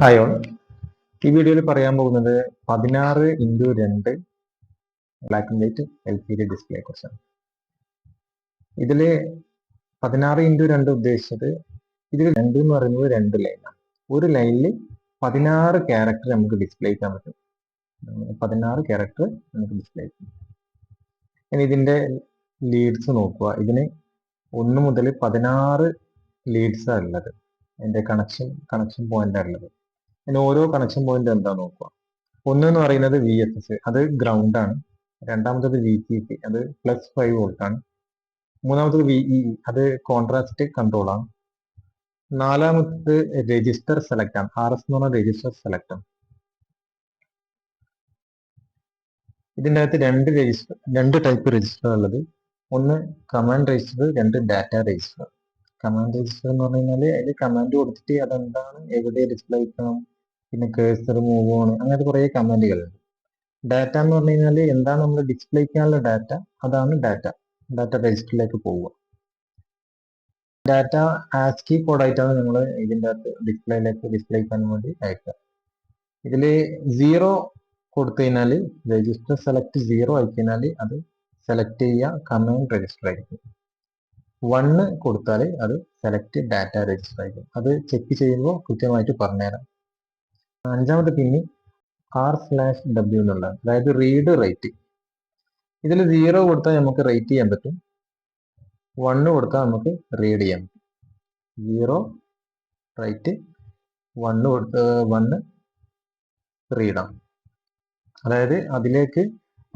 Hi all ഈ വീഡിയോയിൽ പറയാൻ പോകുന്നത് പതിനാറ് ഇന്റു രണ്ട് black and white L C D display കുറിച്ചാണ് ഇതിൽ പതിനാറ് ഇന്റു രണ്ട് ഉദ്ദേശിച്ചത് ഇതിൽ രണ്ട് എന്ന് പറയുന്നത് രണ്ട് ലൈനാണ് ഒരു ലൈനിൽ പതിനാറ് ക്യാരക്ടർ നമുക്ക് ഡിസ്പ്ലേ ചെയ്യാൻ പറ്റും. പതിനാറ് ക്യാരക്ടർ നമുക്ക് ഡിസ്പ്ലേ ചെയ്യാം. ഇനി ഇതിന്റെ ലീഡ്സ് നോക്കുക. ഇതിന് ഒന്ന് മുതൽ പതിനാറ് ലീഡ്സാണ് ഉള്ളത്. അതിന്റെ കണക്ഷൻ കണക്ഷൻ പോയിന്റ് ഉള്ളത്. ഇനി ഓരോ കണക്ഷൻ പോയിന്റ് എന്താ നോക്കുക? ഒന്ന് എന്ന് പറയുന്നത് വി എസ് എസ് അത് ഗ്രൗണ്ട് ആണ്. രണ്ടാമത്തത് വി ടി സി അത് പ്ലസ് ഫൈവ് വോൾട്ട് ആണ്. മൂന്നാമത്തത് വി ഇ അത് കോൺട്രാസ്റ്റ് കൺട്രോൾ ആണ്. നാലാമത്തത് രജിസ്റ്റർ സെലക്ട് ആണ്. ആർ എസ് എന്ന് പറഞ്ഞ രജിസ്റ്റർ സെലക്ട് ആണ്. ഇതിന്റെ അകത്ത് രണ്ട് രജിസ്റ്റർ രണ്ട് ടൈപ്പ് രജിസ്റ്റർ ഉള്ളത്. ഒന്ന് കമാൻഡ് രജിസ്റ്റർ രണ്ട് ഡാറ്റ രജിസ്റ്റർ കമാൻഡ് രജിസ്റ്റർ എന്ന് പറഞ്ഞു കഴിഞ്ഞാൽ അതിൽ കമാൻഡ് കൊടുത്തിട്ട് അതെന്താണ് എവിടെ ഡിസ്പ്ലേ ചെയ്യണം പിന്നെ കേസർ മൂവ് ഓൺ അങ്ങനത്തെ കുറേ കമാൻഡുകളുണ്ട് ഡാറ്റ എന്ന് പറഞ്ഞു കഴിഞ്ഞാൽ എന്താണ് നമ്മൾ ഡിസ്പ്ലേ ചെയ്യാനുള്ള ഡാറ്റ അതാണ് ഡാറ്റ ഡാറ്റ രജിസ്റ്ററിലേക്ക് പോവുക. ഡാറ്റ ആസ്കി കോഡായിട്ടാണ് നിങ്ങൾ ഇതിന്റെ അകത്ത് ഡിസ്പ്ലേയിലേക്ക് ഡിസ്പ്ലേ ചെയ്യാൻ വേണ്ടി അയക്കുക. ഇതിൽ സീറോ കൊടുത്തു കഴിഞ്ഞാൽ രജിസ്റ്റർ സെലക്ട് സീറോ ആയി കഴിഞ്ഞാൽ അത് സെലക്ട് ചെയ്യുക കമാൻഡ് രജിസ്റ്റർ ആയിരിക്കും. വണ്ണ് കൊടുത്താൽ അത് സെലക്ട് ഡാറ്റ രജിസ്റ്റർ ആയിരിക്കും. അത് ചെക്ക് ചെയ്യുമ്പോൾ കൃത്യമായിട്ട് പറഞ്ഞുതരാം. അഞ്ചാമത്തെ പിന്നി ആർ സ്ലാഷ് ഡബ്ല്യു എന്നുള്ള അതായത് റീഡ് റൈറ്റ് ഇതിൽ സീറോ കൊടുത്താൽ നമുക്ക് റൈറ്റ് ചെയ്യാൻ പറ്റും. വണ്ണ് കൊടുത്താൽ നമുക്ക് റീഡ് ചെയ്യാൻ പറ്റും. സീറോ റൈറ്റ് വണ്ണ് കൊടുത്ത് വണ്ണ് റീഡാണ് അതായത് അതിലേക്ക്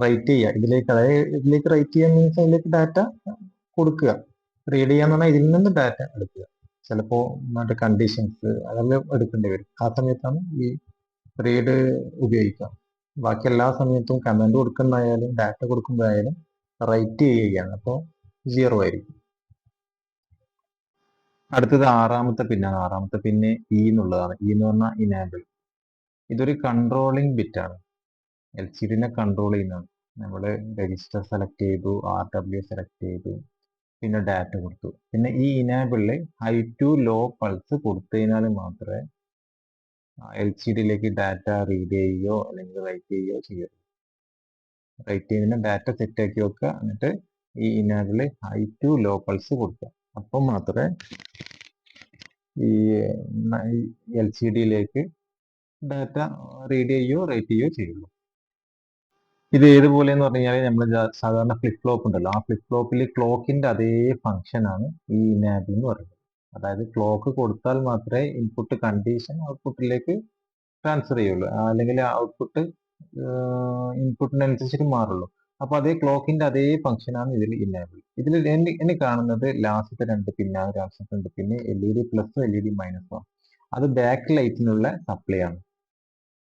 റൈറ്റ് ചെയ്യുക. ഇതിലേക്ക് അതായത് ഇതിലേക്ക് റൈറ്റ് ചെയ്യാൻ മീൻസ് അതിലേക്ക് ഡാറ്റ കൊടുക്കുക. റീഡ് ചെയ്യാന്ന് പറഞ്ഞാൽ ഇതിൽ നിന്ന് ഡാറ്റ എടുക്കുക. ചിലപ്പോൾ മറ്റേ കണ്ടീഷൻസ് അതെല്ലാം എടുക്കേണ്ടി വരും. ആ സമയത്താണ് ഈ റീഡ് ഉപയോഗിക്കുക. ബാക്കി എല്ലാ സമയത്തും കമാൻഡ് കൊടുക്കുന്നതായാലും ഡാറ്റ കൊടുക്കുമ്പോഴായാലും റൈറ്റ് ചെയ്യുകയാണ്. അപ്പോൾ സീറോ ആയിരിക്കും. അടുത്തത് ആറാമത്തെ പിന്നാണ് ആറാമത്തെ പിന്നെ ഇ എന്നുള്ളതാണ്. ഇ എന്ന് പറഞ്ഞാൽ ഇനാബിൾ ഇതൊരു കൺട്രോളിംഗ് ബിറ്റാണ് എൽ സി ഡിനെ കൺട്രോൾ ചെയ്യുന്നതാണ്. നമ്മൾ രജിസ്റ്റർ സെലക്ട് ചെയ്തു ആർ ഡബ്ല്യു സെലക്ട് ചെയ്തു. പിന്നെ ഡാറ്റ കൊടുത്തു. പിന്നെ ഈ ഇനാബിളിൽ ഹൈ ടു ലോ പൾസ് കൊടുത്തു കഴിഞ്ഞാൽ മാത്രമേ എൽ സി ഡിയിലേക്ക് ഡാറ്റ റീഡ് ചെയ്യുകയോ അല്ലെങ്കിൽ റൈറ്റ് ചെയ്യുകയോ ചെയ്യരുത് റൈറ്റ് ചെയ്യുന്ന ഡാറ്റ സെറ്റ് ആക്കി വെക്കുക. എന്നിട്ട് ഈ ഇനാബിളിൽ ഹൈ ടു ലോ പൾസ് കൊടുക്കുക. അപ്പം മാത്രമേ ഈ എൽ സി ഡിയിലേക്ക് ഡാറ്റ റീഡ് ചെയ്യുകയോ റൈറ്റ് ചെയ്യുകയോ ചെയ്യുള്ളൂ. ഇത് ഏതുപോലെ എന്ന് പറഞ്ഞു കഴിഞ്ഞാൽ നമ്മൾ സാധാരണ ഫ്ലിപ്പ് ഫ്ലോപ്പ് ഉണ്ടല്ലോ. ആ ഫ്ലിപ്പ് ഫ്ലോപ്പിൽ ക്ലോക്കിന്റെ അതേ ഫംഗ്ഷൻ ആണ് ഈ ഇനാബിൾ എന്ന് പറയുന്നത്. അതായത് ക്ലോക്ക് കൊടുത്താൽ മാത്രമേ ഇൻപുട്ട് കണ്ടീഷൻ ഔട്ട്പുട്ടിലേക്ക് ട്രാൻസ്ഫർ ചെയ്യുള്ളൂ. അല്ലെങ്കിൽ ഔട്ട്പുട്ട് ഇൻപുട്ടിനനുസരിച്ചിട്ട് മാറുള്ളൂ. അപ്പൊ അതേ ക്ലോക്കിന്റെ അതേ ഫംഗ്ഷൻ ആണ് ഇതിൽ ഇനാബിൾ ഇതിൽ എന്നെ കാണുന്നത് ലാസ്റ്റത്തെ രണ്ട് പിന്നാണ് ലാസ്റ്റത്തെ രണ്ട് പിന്നെ L E D plus L E D മൈനസും അത് ബാക്ക് ലൈറ്റിനുള്ള സപ്ലൈ ആണ്.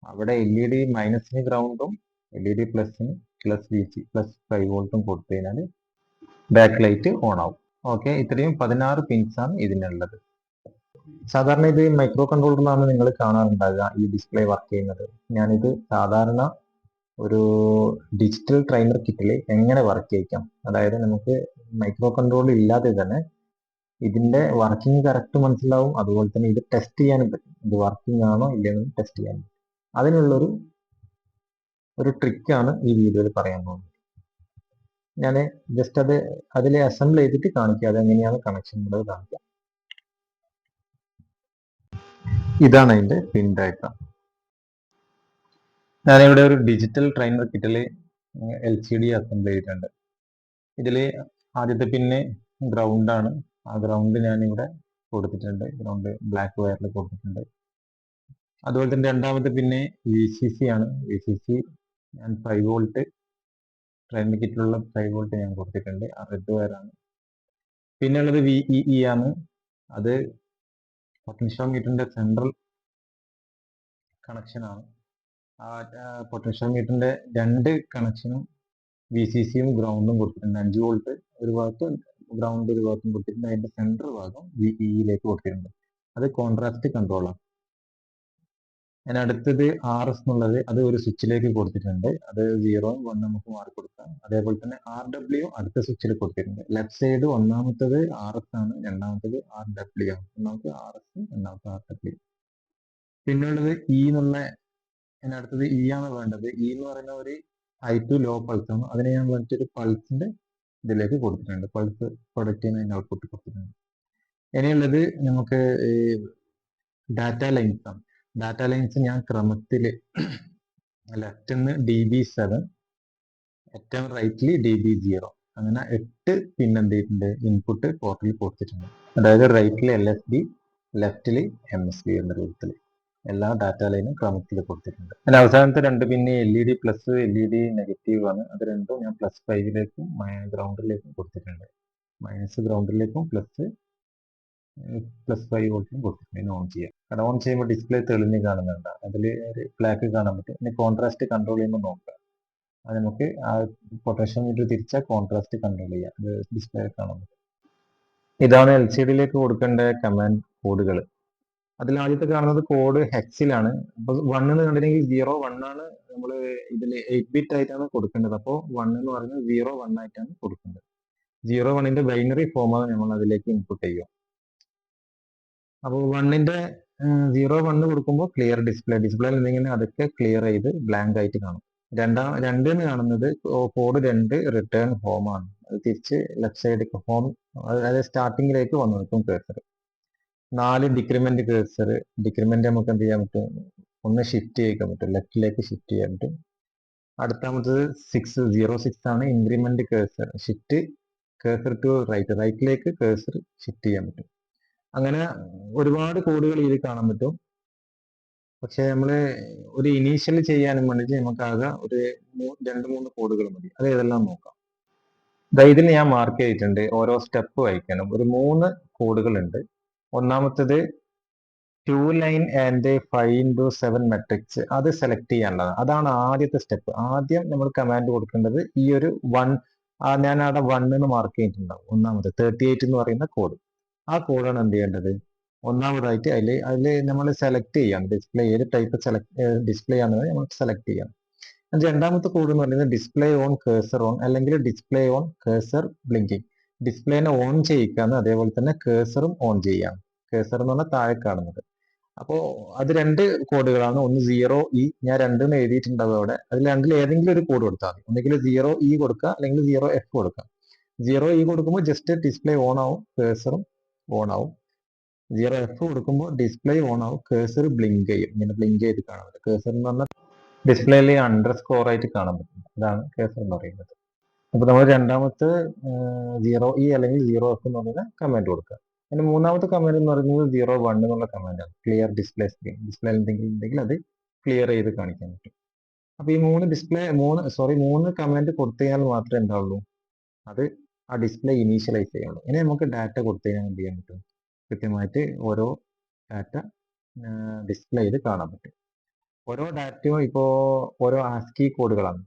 അവിടെ എൽ ഇ ഡി മൈനസിന് ഗ്രൗണ്ടും L E D പ്ലസിന് plus V C plus five വോൾട്ടും കൊടുത്തു കഴിഞ്ഞാൽ ബാക്ക് ലൈറ്റ് ഓൺ ആവും. ഓക്കെ ഇത്രയും പതിനാറ് പിൻസ് ആണ് ഇതിനുള്ളത്. സാധാരണ ഇത് മൈക്രോ കൺട്രോളറിലാണ് നിങ്ങൾ കാണാറുണ്ടാകുക ഈ ഡിസ്പ്ലേ വർക്ക് ചെയ്യുന്നത്. ഞാനിത് സാധാരണ ഒരു ഡിജിറ്റൽ ട്രെയിനർ കിറ്റിൽ എങ്ങനെ വർക്ക് ചെയ്യിക്കാം? അതായത് നമുക്ക് മൈക്രോ കൺട്രോൾ ഇല്ലാതെ തന്നെ ഇതിന്റെ വർക്കിംഗ് കറക്റ്റ് മനസ്സിലാവും. അതുപോലെ തന്നെ ഇത് ടെസ്റ്റ് ചെയ്യാനും പറ്റും. ഇത് വർക്കിംഗ് ആണോ ഇല്ലെന്ന് ടെസ്റ്റ് ചെയ്യാൻ പറ്റും. അതിനുള്ളൊരു ഒരു ട്രിക്കാണ് ഈ വീഡിയോയിൽ പറയാൻ പോകുന്നത്. ഞാൻ ജസ്റ്റ് അത് അതിൽ അസംബിൾ ചെയ്തിട്ട് കാണിക്കുക അതെങ്ങനെയാണ് കണക്ഷൻ ഉള്ളത് കാണിക്കാം. ഇതാണ് അതിന്റെ പിൻ ഡയഗ്രാം ഞാനിവിടെ ഒരു ഡിജിറ്റൽ ട്രെയിനർ കിറ്റിൽ എൽ സി ഡി അസംബിൾ ചെയ്തിട്ടുണ്ട്. ഇതിൽ ആദ്യത്തെ പിന്നെ ഗ്രൗണ്ടാണ് ആ ഗ്രൗണ്ട് ഞാനിവിടെ കൊടുത്തിട്ടുണ്ട്. ഗ്രൗണ്ട് ബ്ലാക്ക് വയറിൽ കൊടുത്തിട്ടുണ്ട്. അതുപോലെ തന്നെ രണ്ടാമത്തെ പിന്നെ വി സി സി ആണ്. വി സി സി ഞാൻ ഫൈവ് വോൾട്ട് ട്രെയിൻ കിറ്റിലുള്ള ഫൈവ് വോൾട്ട് ഞാൻ കൊടുത്തിട്ടുണ്ട്. ആ റെഡ് വയറാണ് പിന്നെ ഉള്ളത് വി ഇ ഇ ആണ്. അത് പൊട്ടൻഷ്യോമീറ്ററിന്റെ സെൻട്രൽ കണക്ഷനാണ് ആ പൊട്ടൻഷ്യോമീറ്ററിന്റെ രണ്ട് കണക്ഷനും വി സി സിയും ഗ്രൗണ്ടും കൊടുത്തിട്ടുണ്ട്. അഞ്ച് വോൾട്ട് ഒരു ഭാഗത്തും ഗ്രൗണ്ട് ഒരു ഭാഗത്തും കൊടുത്തിട്ടുണ്ട്. അതിന്റെ സെൻട്രൽ ഭാഗം വി ഇയിലേക്ക് കൊടുത്തിട്ടുണ്ട്. അത് കോൺട്രാസ്റ്റ് കൺട്രോളാണ് അതിന് അടുത്തത് ആർ എസ് എന്നുള്ളത് അത് ഒരു സ്വിച്ചിലേക്ക് കൊടുത്തിട്ടുണ്ട്. അത് സീറോ വൺ നമുക്ക് മാറി കൊടുക്കാം. അതേപോലെ തന്നെ ആർ ഡബ്ല്യു അടുത്ത സ്വിച്ചിൽ കൊടുത്തിട്ടുണ്ട്. ലെഫ്റ്റ് സൈഡ് ഒന്നാമത്തത് ആർ എസ് ആണ് രണ്ടാമത്തത് ആർ ഡബ്ല്യു ആണ്. ഒന്നാമത്തെ ആർ എസ് രണ്ടാമത്തെ ആർ ഡബ്ല്യു പിന്നുള്ളത് ഇ എന്നുള്ള ഞാൻ അടുത്തത് ഇ ആണ് വേണ്ടത്. ഇ എന്ന് പറയുന്ന ഒരു ഹൈ ടു ലോ പൾസ് ആണ്. അതിനെ ഞാൻ വേണ്ടിയിട്ട് പൾസിന്റെ ഇതിലേക്ക് കൊടുത്തിട്ടുണ്ട്. പൾസ് പ്രൊഡക്റ്റിന് അതിന്റെ ഔട്ട്പുട്ട് കൊടുത്തിട്ടുണ്ട്. ഇനിയുള്ളത് നമുക്ക് ഡാറ്റ ലൈൻസ് ആണ്. ഡാറ്റ ലൈൻസ് ഞാൻ ക്രമത്തിൽ ലെഫ്റ്റ് നിന്ന് ഡി ബി സെവൻ ഏറ്റവും റൈറ്റ്ലി ഡി ബി സീറോ അങ്ങനെ എട്ട് പിൻ എന്ത് ചെയ്തിട്ടുണ്ട് ഇൻപുട്ട് പോർട്ടിൽ കൊടുത്തിട്ടുണ്ട്. അതായത് റൈറ്റിൽ എൽ എസ് ബി ലെഫ്റ്റിൽ എം എസ് ബി എന്ന രൂപത്തിൽ എല്ലാ ഡാറ്റ ലൈനും ക്രമത്തിൽ കൊടുത്തിട്ടുണ്ട്. അതിന് അവസാനത്തെ രണ്ട് പിന്നെ L E D plus L E D negative ആണ്. അത് രണ്ടും ഞാൻ പ്ലസ് ഫൈവിലേക്കും ഗ്രൗണ്ടിലേക്കും കൊടുത്തിട്ടുണ്ട്. മൈനസ് ഗ്രൗണ്ടിലേക്കും പ്ലസ് പ്ലസ് ഫൈവ് വോൾട്ടിലും കൊടുത്തിട്ടുണ്ട് ഓൺ ചെയ്യാം. കാരണം ഓൺ ചെയ്യുമ്പോൾ ഡിസ്പ്ലേ തെളിഞ്ഞ് കാണുന്നുണ്ട്. അതിൽ ഒരു ബ്ലാക്ക് കാണാൻ പറ്റും. ഇനി കോൺട്രാസ്റ്റ് കൺട്രോൾ ചെയ്യുമ്പോൾ നോക്കുക. അത് നമുക്ക് ആ പൊട്ടൻഷ്യോമീറ്റർ തിരിച്ചാൽ കോൺട്രാസ്റ്റ് കൺട്രോൾ ചെയ്യാം. അത് ഡിസ്പ്ലേ കാണാൻ പറ്റും. ഇതാണ് എൽ സി ഡിയിലേക്ക് കൊടുക്കേണ്ട കമാൻഡ് കോഡുകൾ അതിൽ ആദ്യത്തെ കാണുന്നത് കോഡ് ഹെക്സിലാണ് അപ്പോൾ വൺ എന്ന് കണ്ടിട്ടുണ്ടെങ്കിൽ സീറോ വൺ ആണ് നമ്മൾ ഇതിൽ എയ്റ്റ് ബിറ്റ് ആയിട്ടാണ് കൊടുക്കേണ്ടത്. അപ്പോൾ വൺ എന്ന് പറയുന്നത് സീറോ വൺ ആയിട്ടാണ് കൊടുക്കേണ്ടത്. സീറോ വണ്ണിന്റെ ബൈനറി ഫോമാണ് നമ്മൾ അതിലേക്ക് ഇൻപുട്ട് ചെയ്യുക. അപ്പോൾ വണ്ണിന്റെ സീറോ വണ്ണ് കൊടുക്കുമ്പോൾ ക്ലിയർ ഡിസ്പ്ലേ ഡിസ്പ്ലേയിൽ എന്തെങ്കിലും അതൊക്കെ ക്ലിയർ ചെയ്ത് ബ്ലാങ്ക് ആയിട്ട് കാണും. രണ്ടാം രണ്ട് എന്ന് കാണുന്നത് കോഡ് രണ്ട് റിട്ടേൺ ഹോം ആണ്. അത് തിരിച്ച് ലെഫ്റ്റ് സൈഡ് ഹോം അതായത് സ്റ്റാർട്ടിങ്ങിലേക്ക് വന്നു. നിൽക്കും കേസർ നാല് ഡിക്രിമെന്റ് കേസർ ഡിക്രിമെന്റ് നമുക്ക് എന്ത് ചെയ്യാൻ പറ്റും? ഒന്ന് ഷിഫ്റ്റ് ചെയ്യിക്കാൻ പറ്റും. ലെഫ്റ്റിലേക്ക് ഷിഫ്റ്റ് ചെയ്യാൻ പറ്റും. അടുത്താമത്തത് സിക്സ് സീറോ സിക്സ് ആണ് increment cursor shift cursor to right റൈറ്റിലേക്ക് കേസർ ഷിഫ്റ്റ് ചെയ്യാൻ പറ്റും. അങ്ങനെ ഒരുപാട് കോഡുകൾ ഇതിൽ കാണാൻ പറ്റും. പക്ഷെ നമ്മൾ ഒരു ഇനീഷ്യൽ ചെയ്യാനും വേണ്ടിയിട്ട് നമുക്കാകെ ഒരു രണ്ട് മൂന്ന് കോഡുകൾ മതി. അത് ഏതെല്ലാം നോക്കാം. ഇതിൽ ഞാൻ മാർക്ക് ചെയ്തിട്ടുണ്ട്. ഓരോ സ്റ്റെപ്പ് വായിക്കണം ഒരു മൂന്ന് കോഡുകൾ ഉണ്ട് ഒന്നാമത്തേത് two line and five into seven matrix അത് സെലക്ട് ചെയ്യാനുള്ളത് അതാണ് ആദ്യത്തെ സ്റ്റെപ്പ് ആദ്യം നമ്മൾ കമാൻഡ് കൊടുക്കേണ്ടത് ഈ ഒരു വൺ ഞാൻ അവിടെ വൺ എന്ന് മാർക്ക് ചെയ്തിട്ടുണ്ടാവും. ഒന്നാമത് തേർട്ടി എയ്റ്റ് എന്ന് പറയുന്ന കോഡ് ആ കോഡാണ് എന്ത് ചെയ്യേണ്ടത്? ഒന്നാമതായിട്ട് അതിൽ അതിൽ നമ്മൾ സെലക്ട് ചെയ്യാം. ഡിസ്പ്ലേ ഏത് ടൈപ്പ് സെലക്ട് ഡിസ്പ്ലേ ആണെന്ന് നമ്മൾ സെലക്ട് ചെയ്യാം. രണ്ടാമത്തെ കോഡ് എന്ന് പറയുന്നത് ഡിസ്പ്ലേ ഓൺ കേസർ ഓൺ അല്ലെങ്കിൽ ഡിസ്പ്ലേ ഓൺ കേസർ ബ്ലിങ്കിങ് ഡിസ്പ്ലേനെ ഓൺ ചെയ്യിക്കാന്ന് അതേപോലെ തന്നെ കേസറും ഓൺ ചെയ്യാം. കേസർ എന്ന് പറഞ്ഞാൽ താഴെ കാണുന്നത്. അപ്പോൾ അത് രണ്ട് കോഡുകളാണ്. ഒന്ന് സീറോ ഇ ഞാൻ രണ്ടെന്ന് എഴുതിയിട്ടുണ്ടാവും അവിടെ. അതിൽ രണ്ടിൽ ഏതെങ്കിലും ഒരു കോഡ് കൊടുത്താൽ മതി. ഒന്നുകിൽ സീറോ ഇ കൊടുക്കുക അല്ലെങ്കിൽ സീറോ എഫ് കൊടുക്കുക. സീറോ ഇ കൊടുക്കുമ്പോൾ ജസ്റ്റ് ഡിസ്പ്ലേ ഓൺ ആവും കേസറും ഓൺ ആവും സീറോ എഫ് കൊടുക്കുമ്പോൾ ഡിസ്പ്ലേ ഓൺ ആവും കേസർ ബ്ലിങ്ക് ചെയ്യും. ഇങ്ങനെ ബ്ലിങ്ക് ചെയ്ത് കാണാൻ പറ്റും. കേസർ എന്ന് പറഞ്ഞാൽ ഡിസ്പ്ലേയിൽ അണ്ടർ സ്കോർ ആയിട്ട് കാണാൻ പറ്റും. അതാണ് കേസർ എന്ന് പറയുന്നത്. അപ്പൊ നമ്മൾ രണ്ടാമത്തെ സീറോ ഇ അല്ലെങ്കിൽ സീറോ എഫ് എന്ന് പറയുന്ന കമാൻഡ് കൊടുക്കുക. പിന്നെ മൂന്നാമത്തെ കമാൻഡ് എന്ന് പറയുന്നത് സീറോ വൺ എന്നുള്ള കമാൻഡാണ് ക്ലിയർ ഡിസ്പ്ലേ സ്ക്രീൻ ഡിസ്പ്ലേ എന്തെങ്കിലും ഉണ്ടെങ്കിൽ അത് ക്ലിയർ ചെയ്ത് കാണിക്കാൻ പറ്റും. അപ്പൊ ഈ മൂന്ന് ഡിസ്പ്ലേ മൂന്ന് സോറി മൂന്ന് കമാൻഡ് കൊടുത്തു കഴിഞ്ഞാൽ മാത്രമേ എന്താവുള്ളൂ. അത് ആ ഡിസ്പ്ലേ ഇനീഷ്യലൈസ് ചെയ്യുള്ളൂ ഇനി നമുക്ക് ഡാറ്റ കൊടുത്തു കഴിഞ്ഞാൽ എന്ത് ചെയ്യാൻ പറ്റും? കൃത്യമായിട്ട് ഓരോ ഡാറ്റ ഡിസ്പ്ലേ ചെയ്ത് കാണാൻ പറ്റും. ഓരോ ഡാറ്റയും ഇപ്പോ ഓരോ ആസ്കി കോഡുകളാണ്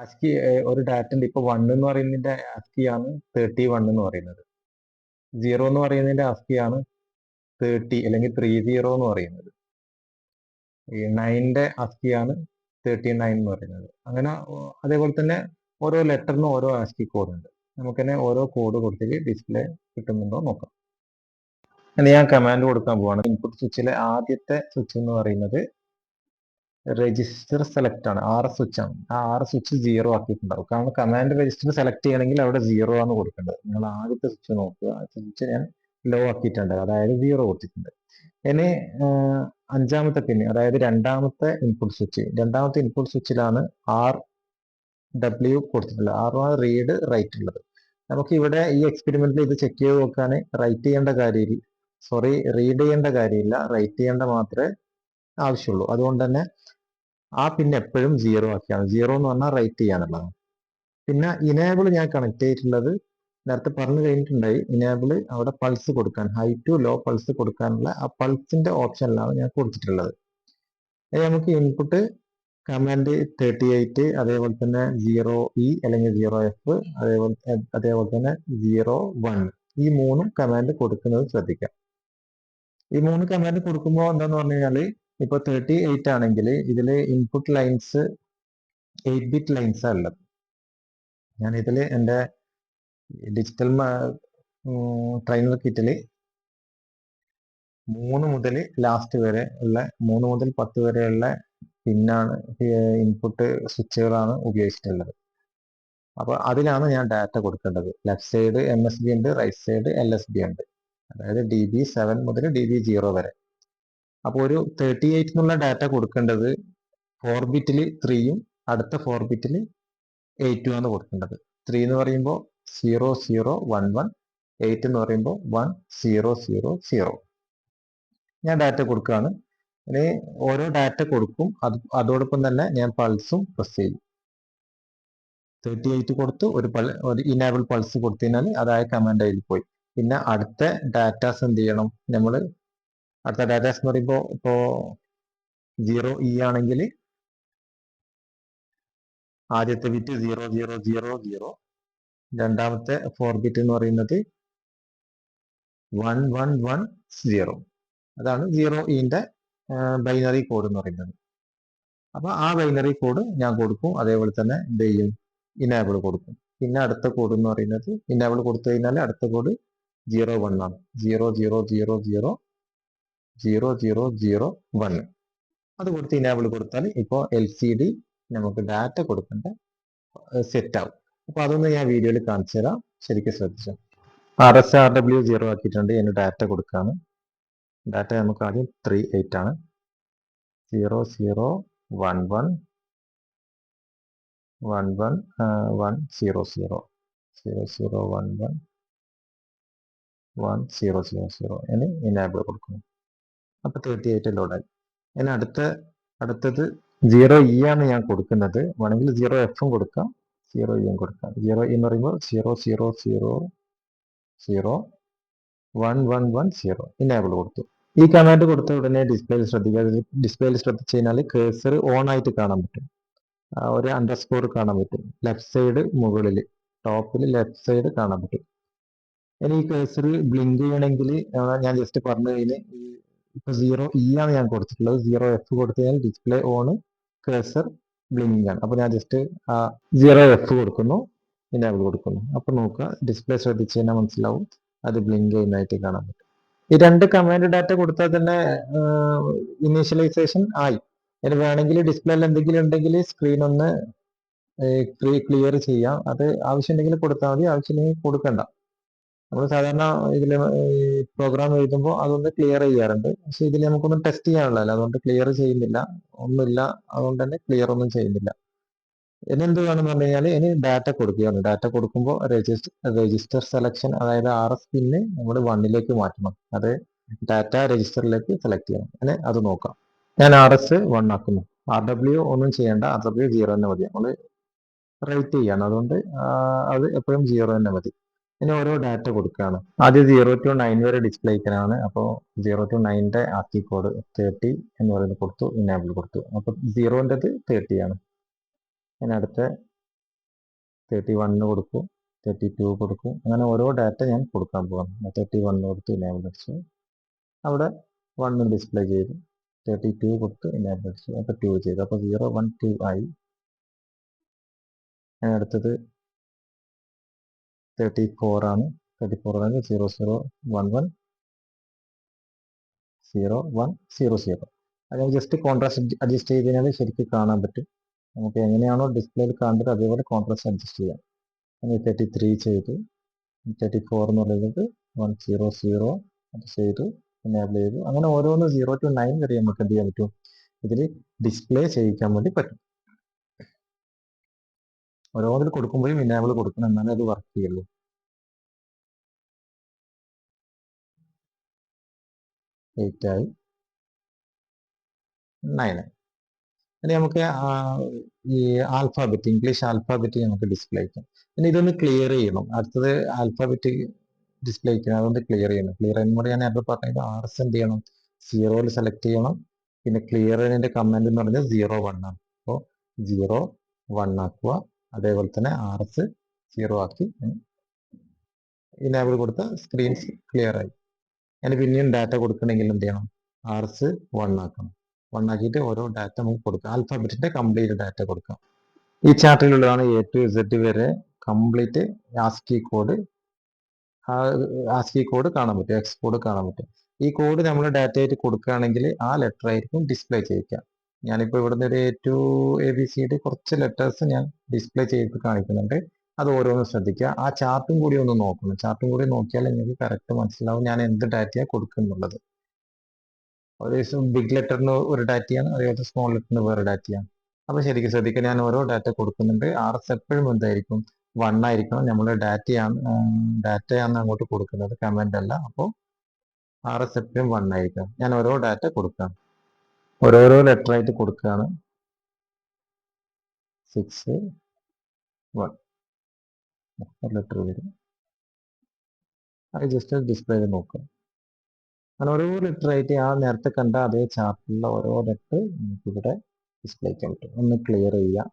ആസ്കി ഒരു ഡാറ്റന്റെ ഇപ്പൊ വൺ എന്ന് പറയുന്നതിന്റെ ആസ്കി ആണ് തേർട്ടി വൺ എന്ന് പറയുന്നത്. സീറോ എന്ന് പറയുന്നതിന്റെ ആസ്കി ആണ് തേർട്ടി അല്ലെങ്കിൽ ത്രീ സീറോ എന്ന് പറയുന്നത്. ഈ നയന്റെ ആസ്കി ആണ് തേർട്ടി നയൻ എന്ന് പറയുന്നത്. അങ്ങനെ അതേപോലെ തന്നെ ഓരോ ലെറ്ററിനും ഓരോ ആസ്കി കോഡ് ഉണ്ട്. നമുക്ക് തന്നെ ഓരോ കോഡ് കൊടുത്തിട്ട് ഡിസ്പ്ലേ കിട്ടുന്നുണ്ടോ നോക്കാം. ഇനി ഞാൻ കമാൻഡ് കൊടുക്കാൻ പോവാണ്. ഇൻപുട്ട് സ്വിച്ചിലെ ആദ്യത്തെ സ്വിച്ച് എന്ന് പറയുന്നത് രജിസ്റ്റർ സെലക്ട് ആണ്. ആർ സ്വിച്ച് ആണ്. ആ ആർ സ്വിച്ച് സീറോ ആക്കിയിട്ടുണ്ടാവും. കാരണം കമാൻഡ് രജിസ്റ്റർ സെലക്ട് ചെയ്യണമെങ്കിൽ അവിടെ സീറോ ആണ് കൊടുക്കേണ്ടത്. നിങ്ങൾ ആദ്യത്തെ സ്വിച്ച് നോക്കുക. സ്വിച്ച് ഞാൻ ലോ ആക്കിയിട്ടുണ്ട്. അതായത് സീറോ കൊടുത്തിട്ടുണ്ട്. ഇനി അഞ്ചാമത്തെ പിന്നെ അതായത് രണ്ടാമത്തെ ഇൻപുട്ട് സ്വിച്ച് രണ്ടാമത്തെ ഇൻപുട്ട് സ്വിച്ചിലാണ് ആർ ഡബ്ല്യു കൊടുത്തിട്ടുള്ളത് ആർ റീഡ് റൈറ്റ് ഉള്ളത്. നമുക്ക് ഇവിടെ ഈ എക്സ്പെരിമെന്റിൽ ഇത് ചെക്ക് ചെയ്ത് നോക്കാൻ റൈറ്റ് ചെയ്യേണ്ട കാര്യമില്ല സോറി റീഡ് ചെയ്യേണ്ട കാര്യമില്ല. റൈറ്റ് ചെയ്യേണ്ട മാത്രമേ ആവശ്യമുള്ളൂ. അതുകൊണ്ട് തന്നെ ആ പിന്നെ എപ്പോഴും സീറോ ആക്കിയാണ്. സീറോ എന്ന് പറഞ്ഞാൽ റൈറ്റ് ചെയ്യാനുള്ളതാണ്. പിന്നെ ഇനേബിൾ ഞാൻ കണക്ട് ചെയ്തിട്ടുള്ളത് നേരത്തെ പറഞ്ഞു കഴിഞ്ഞിട്ടുണ്ടായി. ഇനേബിൾ അവിടെ പൾസ് കൊടുക്കാൻ ഹൈ ടു ലോ പൾസ് കൊടുക്കാനുള്ള ആ പൾസിന്റെ ഓപ്ഷനിലാണ് ഞാൻ കൊടുത്തിട്ടുള്ളത്. നമുക്ക് ഇൻപുട്ട് കമാൻഡ് തേർട്ടി എയ്റ്റ് അതേപോലെ തന്നെ സീറോ ഇ അല്ലെങ്കിൽ സീറോ എഫ് അതേപോലെ അതേപോലെ തന്നെ സീറോ വൺ ഈ മൂന്നും കമാൻഡ് കൊടുക്കുന്നത് ശ്രദ്ധിക്കാം. ഈ മൂന്ന് കമാൻഡ് കൊടുക്കുമ്പോൾ എന്താന്ന് പറഞ്ഞു കഴിഞ്ഞാൽ ഇപ്പൊ തേർട്ടി എയ്റ്റ് ആണെങ്കിൽ ഇതിൽ input lines eight bit lines അല്ല ഞാൻ ഇതിൽ എന്റെ ഡിജിറ്റൽ ട്രെയിനർ കിറ്റിൽ മൂന്ന് മുതൽ ലാസ്റ്റ് വരെ ഉള്ള മൂന്ന് മുതൽ പത്ത് വരെയുള്ള പിന്നാണ് ഇൻപുട്ട് സ്വിച്ചുകളാണ് ഉപയോഗിച്ചിട്ടുള്ളത്. അപ്പോൾ അതിലാണ് ഞാൻ ഡാറ്റ കൊടുക്കേണ്ടത്. Left side M S B ഉണ്ട് right side L S B ഉണ്ട്. അതായത് ഡി ബി സെവൻ മുതൽ ഡി ബി സീറോ വരെ. അപ്പോൾ ഒരു തേർട്ടി എന്നുള്ള ഡാറ്റ കൊടുക്കേണ്ടത് ഫോർ ബിറ്റിൽ ത്രീയും അടുത്ത ഫോർ ബിറ്റിൽ എയ്റ്റും ആണ് കൊടുക്കേണ്ടത്. ത്രീ എന്ന് പറയുമ്പോൾ zero zero one one eight എന്ന് പറയുമ്പോൾ വൺ സീറോ സീറോ സീറോ ഞാൻ ഡാറ്റ കൊടുക്കുകയാണ്. ഇനി ഓരോ ഡാറ്റ കൊടുക്കും. അത് അതോടൊപ്പം തന്നെ ഞാൻ പൾസും പ്രസ് ചെയ്യും. തേർട്ടി എയ്റ്റ് കൊടുത്ത് ഒരു പൾ ഒരു ഇനാബിൾ പൾസ് കൊടുത്തു കഴിഞ്ഞാൽ അതായ കമാൻഡ് അതിൽ പോയി. പിന്നെ അടുത്ത ഡാറ്റാസ് എന്ത് ചെയ്യണം നമ്മൾ അടുത്ത ഡാറ്റാസ് എന്ന് പറയുമ്പോൾ ഇപ്പോൾ സീറോ ഇ ആണെങ്കിൽ ആദ്യത്തെ bit zero zero zero zero രണ്ടാമത്തെ ഫോർ ബിറ്റ് എന്ന് പറയുന്നത് വൺ വൺ വൺ സീറോ അതാണ് സീറോ ഇന്റെ ബൈനറി കോഡ് എന്ന് പറയുന്നത്. അപ്പൊ ആ ബൈനറി കോഡ് ഞാൻ കൊടുക്കും. അതേപോലെ തന്നെ എന്ത് ചെയ്യും? ഇനേബിൾ കൊടുക്കും. പിന്നെ അടുത്ത കോഡ് എന്ന് പറയുന്നത് ഇനേബിൾ കൊടുത്തു കഴിഞ്ഞാൽ അടുത്ത കോഡ് സീറോ വൺ ആണ്. Zero zero zero zero zero zero zero one അത് കൊടുത്ത് ഇനേബിൾ കൊടുത്താൽ ഇപ്പോൾ എൽ സി ഡി നമുക്ക് ഡാറ്റ കൊടുക്കേണ്ട സെറ്റ് ആവും. അപ്പൊ അതൊന്ന് ഞാൻ വീഡിയോയിൽ കാണിച്ചു തരാം. ശരിക്കും ശ്രദ്ധിച്ചു? R S R W zero ആക്കിയിട്ടുണ്ട്. അതിന് ഡാറ്റ കൊടുക്കാണ്. ഡാറ്റ നമുക്ക് ആദ്യം ത്രീ എയ്റ്റ് ആണ്. Zero zero one one one one one zero zero zero zero one one one zero zero zero ഇനി ഇനാബിൾ കൊടുക്കുന്നു. അപ്പോൾ തേർട്ടി എയ്റ്റ് ലോഡായി ഇനി അടുത്ത അടുത്തത് സീറോ ഇ ആണ് ഞാൻ കൊടുക്കുന്നത്. വേണമെങ്കിൽ സീറോ എഫും കൊടുക്കാം. സീറോ ഇയും കൊടുക്കാം. സീറോ ഇ എന്ന് പറയുമ്പോൾ zero zero zero zero one one one zero enable കൊടുത്തു. ഈ കമാൻഡ് കൊടുത്ത ഉടനെ ഡിസ്പ്ലേയിൽ ശ്രദ്ധിക്കുക ഡിസ്പ്ലേയിൽ ശ്രദ്ധിച്ചു കഴിഞ്ഞാൽ കേസർ ഓൺ ആയിട്ട് കാണാൻ പറ്റും. ഒരു അണ്ടർസ്കോർ കാണാൻ പറ്റും. ലെഫ്റ്റ് സൈഡ് മുകളിൽ ടോപ്പിൽ ലെഫ്റ്റ് സൈഡ് കാണാൻ പറ്റും. ഇനി ഈ കേസർ ബ്ലിങ്ക് ചെയ്യണമെങ്കിൽ ഞാൻ ജസ്റ്റ് പറഞ്ഞു കഴിഞ്ഞാൽ ഇപ്പൊ സീറോ ഇ ആണ് ഞാൻ കൊടുത്തിട്ടുള്ളത്. സീറോ എഫ് കൊടുത്തു കഴിഞ്ഞാൽ ഡിസ്പ്ലേ ഓൺ കേസർ ബ്ലിങ്കിങ് ആണ്. അപ്പൊ ഞാൻ ജസ്റ്റ് സീറോ എഫ് കൊടുക്കുന്നു. ഇനേബിൾ കൊടുക്കുന്നു. അപ്പൊ നോക്കുക. ഡിസ്പ്ലേ ശ്രദ്ധിച്ചു കഴിഞ്ഞാൽ മനസ്സിലാവും. അത് ബ്ലിങ്ക് ചെയ്യുന്നതായിട്ട് കാണാൻ പറ്റും. ഈ രണ്ട് കമാൻഡ് ഡാറ്റ കൊടുത്താൽ തന്നെ ഇനീഷ്യലൈസേഷൻ ആയി. ഇനി വേണമെങ്കിൽ ഡിസ്പ്ലേയിൽ എന്തെങ്കിലും ഉണ്ടെങ്കിൽ സ്ക്രീൻ ഒന്ന് ക്ലിയർ ചെയ്യാം. അത് ആവശ്യമുണ്ടെങ്കിൽ കൊടുത്താൽ മതി. ആവശ്യമില്ലെങ്കിൽ കൊടുക്കണ്ട. നമ്മൾ സാധാരണ ഇതിൽ പ്രോഗ്രാം എഴുതുമ്പോൾ അതൊന്ന് ക്ലിയർ ചെയ്യാറുണ്ട്. പക്ഷെ ഇതിൽ നമുക്കൊന്നും ടെസ്റ്റ് ചെയ്യാനുള്ളതല്ല. അതുകൊണ്ട് ക്ലിയർ ചെയ്യുന്നില്ല. ഒന്നുമില്ല. അതുകൊണ്ട് തന്നെ ക്ലിയർ ഒന്നും ചെയ്യുന്നില്ല. ഇനി എന്ത് വേണമെന്ന് പറഞ്ഞു കഴിഞ്ഞാൽ ഇനി ഡാറ്റ കൊടുക്കുകയാണ്. ഡാറ്റ കൊടുക്കുമ്പോൾ രജിസ്റ്റർ രജിസ്റ്റർ സെലക്ഷൻ അതായത് ആർ എസ് പിന്ന് നമ്മൾ വണ്ണിലേക്ക് മാറ്റണം. അത് ഡാറ്റ രജിസ്റ്ററിലേക്ക് സെലക്ട് ചെയ്യണം. അങ്ങനെ അത് നോക്കാം. ഞാൻ ആർ എസ് വൺ ആക്കുന്നു. ആർ ഡബ്ല്യു ഒന്നും ചെയ്യേണ്ട. ആർ ഡബ്ല്യു സീറോ തന്നെ മതി. നമ്മൾ റൈറ്റ് ചെയ്യാണ്. അതുകൊണ്ട് അത് എപ്പോഴും സീറോ തന്നെ മതി. ഇനി ഓരോ ഡാറ്റ കൊടുക്കുകയാണ്. ആദ്യം സീറോ ടു നയൻ വരെ ഡിസ്പ്ലേ ചെയ്യാനാണ് അപ്പോൾ സീറോ ടു നയന്റെ ആക്കി കോഡ് തേർട്ടി എന്ന് പറയുന്നത് കൊടുത്തു. ഇനേബിൾ കൊടുത്തു. അപ്പോൾ സീറോന്റെത് തേർട്ടി ആണ്. ഇനി അടുത്ത തേർട്ടി വണ്ണിന് കൊടുക്കും തേർട്ടി ടു കൊടുക്കും. അങ്ങനെ ഓരോ ഡാറ്റ ഞാൻ കൊടുക്കാൻ പോകാം തേർട്ടി വണ്ണിന് കൊടുത്ത് ഇനേബിൾ അടിച്ചു. അവിടെ വണ്ണ് ഡിസ്പ്ലേ ചെയ്തു. തേർട്ടി ടു കൊടുത്ത് ഇനേബിൾ അടിച്ചു. അപ്പോൾ ടു ചെയ്തു. അപ്പോൾ സീറോ വൺ ടു ആയി. ഞാൻ അടുത്തത് തേർട്ടി ഫോർ ആണ്. തേർട്ടി ഫോർ ആണെങ്കിൽ zero zero one one zero one zero zero അത് ജസ്റ്റ് കോൺട്രാസ്റ്റ് അഡ്ജസ്റ്റ് ചെയ്ത് കഴിഞ്ഞാൽ ശരിക്കും കാണാൻ പറ്റും. നമുക്ക് എങ്ങനെയാണോ ഡിസ്പ്ലേയിൽ കാണുന്നത് അതേപോലെ കോൺട്രാസ്റ്റ് അഡ്ജസ്റ്റ് ചെയ്യാം. അങ്ങനെ തേർട്ടി ത്രീ ചെയ്തു. തേർട്ടി ഫോർ എന്ന് പറയുന്നത് വൺ സീറോ സീറോ അത് ചെയ്തു. എനേബിൾ ചെയ്തു. അങ്ങനെ ഓരോന്ന് സീറോ ടു നയൻ വരെ നമുക്ക് എന്ത് ചെയ്യാൻ പറ്റും? ഇതിൽ ഡിസ്പ്ലേ ചെയ്യിക്കാൻ വേണ്ടി പറ്റും. ഓരോന്നിൽ കൊടുക്കുമ്പോഴും ഇനേബിൾ കൊടുക്കണം. എന്നാലേ അത് വർക്ക് ചെയ്യുള്ളൂ. എയ്റ്റ് ആയി. നയൻ ആയി ഇനി നമുക്ക് ഈ ആൽഫാബറ്റ് ഇംഗ്ലീഷ് ആൽഫാബറ്റ് നമുക്ക് ഡിസ്പ്ലേ ചെയ്യാം. ഇനി ഇതൊന്ന് ക്ലിയർ ചെയ്യണം. അടുത്തത് ആൽഫാബറ്റ് ഡിസ്പ്ലേ ചെയ്യണം. അതൊന്ന് ക്ലിയർ ചെയ്യണം. ക്ലിയർ ചെയ്യുമ്പോൾ ഞാൻ നേരത്തെ പറഞ്ഞത് ആർ എസ് എന്ത് ചെയ്യണം? സീറോയിൽ സെലക്ട് ചെയ്യണം. പിന്നെ ക്ലിയറിന്റെ കമാൻഡ് എന്ന് പറഞ്ഞാൽ സീറോ വൺ ആണ്. അപ്പോൾ സീറോ വൺ ആക്കുക. അതേപോലെ തന്നെ ആർ എസ് സീറോ ആക്കി. ഇനേബിൾ കൊടുത്ത സ്ക്രീൻ ക്ലിയർ ആയി. അതിന് പിന്നെയും ഡാറ്റ കൊടുക്കണമെങ്കിൽ എന്ത് ചെയ്യണം? ആർ എസ് വൺ ആക്കണം. വൺ ആക്കിയിട്ട് ഓരോ ഡാറ്റ നമുക്ക് കൊടുക്കാം. ആൽഫാബറ്റിന്റെ കംപ്ലീറ്റ് ഡാറ്റ കൊടുക്കാം. ഈ ചാർട്ടിലുള്ളതാണ് എ ടു ഇസഡ് വരെ complete ASCII code ASCII code കാണാൻ പറ്റും എക്സ് കോഡ് കാണാൻ പറ്റും. ഈ കോഡ് നമ്മൾ ഡാറ്റ ആയിട്ട് കൊടുക്കുകയാണെങ്കിൽ ആ ലെറ്റർ ആയിരിക്കും ഡിസ്പ്ലേ ചെയ്യിക്കുക ഞാനിപ്പോൾ ഇവിടുന്ന് ഒരു എ ടു എ ബി സിയുടെ കുറച്ച് ലെറ്റേഴ്സ് ഞാൻ ഡിസ്പ്ലേ ചെയ്ത് കാണിക്കുന്നുണ്ട്. അത് ഓരോന്നും ശ്രദ്ധിക്കുക. ആ ചാർട്ടും കൂടി ഒന്ന് നോക്കണം. ചാർട്ടും കൂടി നോക്കിയാൽ നിങ്ങൾക്ക് കറക്റ്റ് മനസ്സിലാവും ഞാൻ എന്ത് ഡാറ്റയാണ് കൊടുക്കുന്നുള്ളത്. ഒരു ബിഗ് ലെറ്ററിന് ഒരു ഡാറ്റയാണ് അതേപോലെ സ്മോൾ ലെറ്ററിന് വേറെ ഡാറ്റയാണ് അപ്പോൾ ശരിക്കും ശ്രദ്ധിക്കുക ഞാൻ ഓരോ ഡാറ്റ കൊടുക്കുന്നുണ്ട്. ആർ എസ് എപ്പോഴും എന്തായിരിക്കും? വൺ ആയിരിക്കണം. നമ്മുടെ ഡാറ്റയാണ് ഡാറ്റയാണ് അങ്ങോട്ട് കൊടുക്കുന്നത് കമന്റ് അല്ല. അപ്പോൾ ആർ എസ് എപ്പോഴും വൺ ആയിരിക്കണം. ഞാൻ ഓരോ ഡാറ്റ കൊടുക്കാം ഓരോരോ ലെറ്റർ ആയിട്ട് കൊടുക്കുകയാണ്. സിക്സ് വൺ ലെറ്റർ വരും. അത് ജസ്റ്റ് ഡിസ്പ്ലേ നോക്കുക. അങ്ങനെ ഓരോ ലെറ്റർ ആയിട്ട് ആ നേരത്തെ കണ്ട അതേ ചാർട്ടിലുള്ള ഓരോ ലെറ്റർ നമുക്കിവിടെ ഡിസ്പ്ലേ ചെയ്യാൻ പറ്റും. ഒന്ന് ക്ലിയർ ചെയ്യുക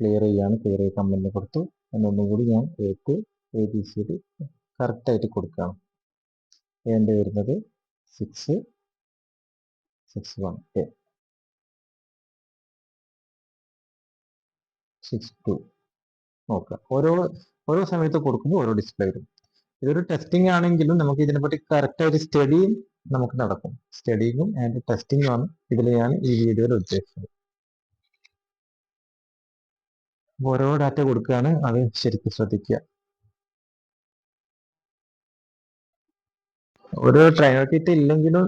ക്ലിയർ ചെയ്യാണ് ക്ലിയർ ചെയ്ത് കമ്പനി കൊടുത്തു. എന്നൊന്നും കൂടി ഞാൻ എത്തി എ ബി സി ഡി കറക്റ്റായിട്ട് കൊടുക്കുകയാണ്. എന്റെ വരുന്നത് six six one A six two നോക്കുക. ഓരോ ഓരോ സമയത്ത് കൊടുക്കുമ്പോൾ ഓരോ ഡിസ്പ്ലേ വരും. ഇതൊരു ടെസ്റ്റിംഗ് ആണെങ്കിലും നമുക്ക് ഇതിനെപ്പറ്റി കറക്റ്റായിട്ട് സ്റ്റഡിയും നമുക്ക് നടക്കും. സ്റ്റഡിയും ആൻഡ് ടെസ്റ്റിംഗും ആണ് ഇതിൽ ഞാൻ ഈ വീഡിയോയിൽ ഉദ്ദേശിച്ചത്. ഓരോ ഡാറ്റ കൊടുക്കുകയാണ്. അത് ശരിക്കും ശ്രദ്ധിക്കുക. ഒരു ട്രയൽ ഇല്ലെങ്കിലും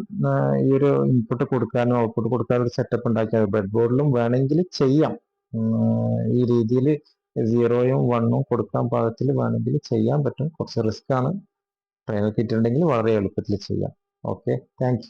ഈ ഒരു ഇൻപുട്ട് കൊടുക്കാനും ഔട്ട്പുട്ട് കൊടുക്കാനും ഒരു സെറ്റപ്പ് ഉണ്ടാക്കിയാൽ ബ്രെഡ് ബോർഡിലും വേണമെങ്കിൽ ചെയ്യാം. ഈ രീതിയിൽ സീറോയും വണ്ണും കൊടുക്കാൻ പാകത്തിൽ വേണമെങ്കിൽ ചെയ്യാൻ പറ്റും. കുറച്ച് റിസ്ക് ആണ്. ട്രയൽ കിറ്റ് ഉണ്ടെങ്കിൽ വളരെ എളുപ്പത്തിൽ ചെയ്യാം. Okay thank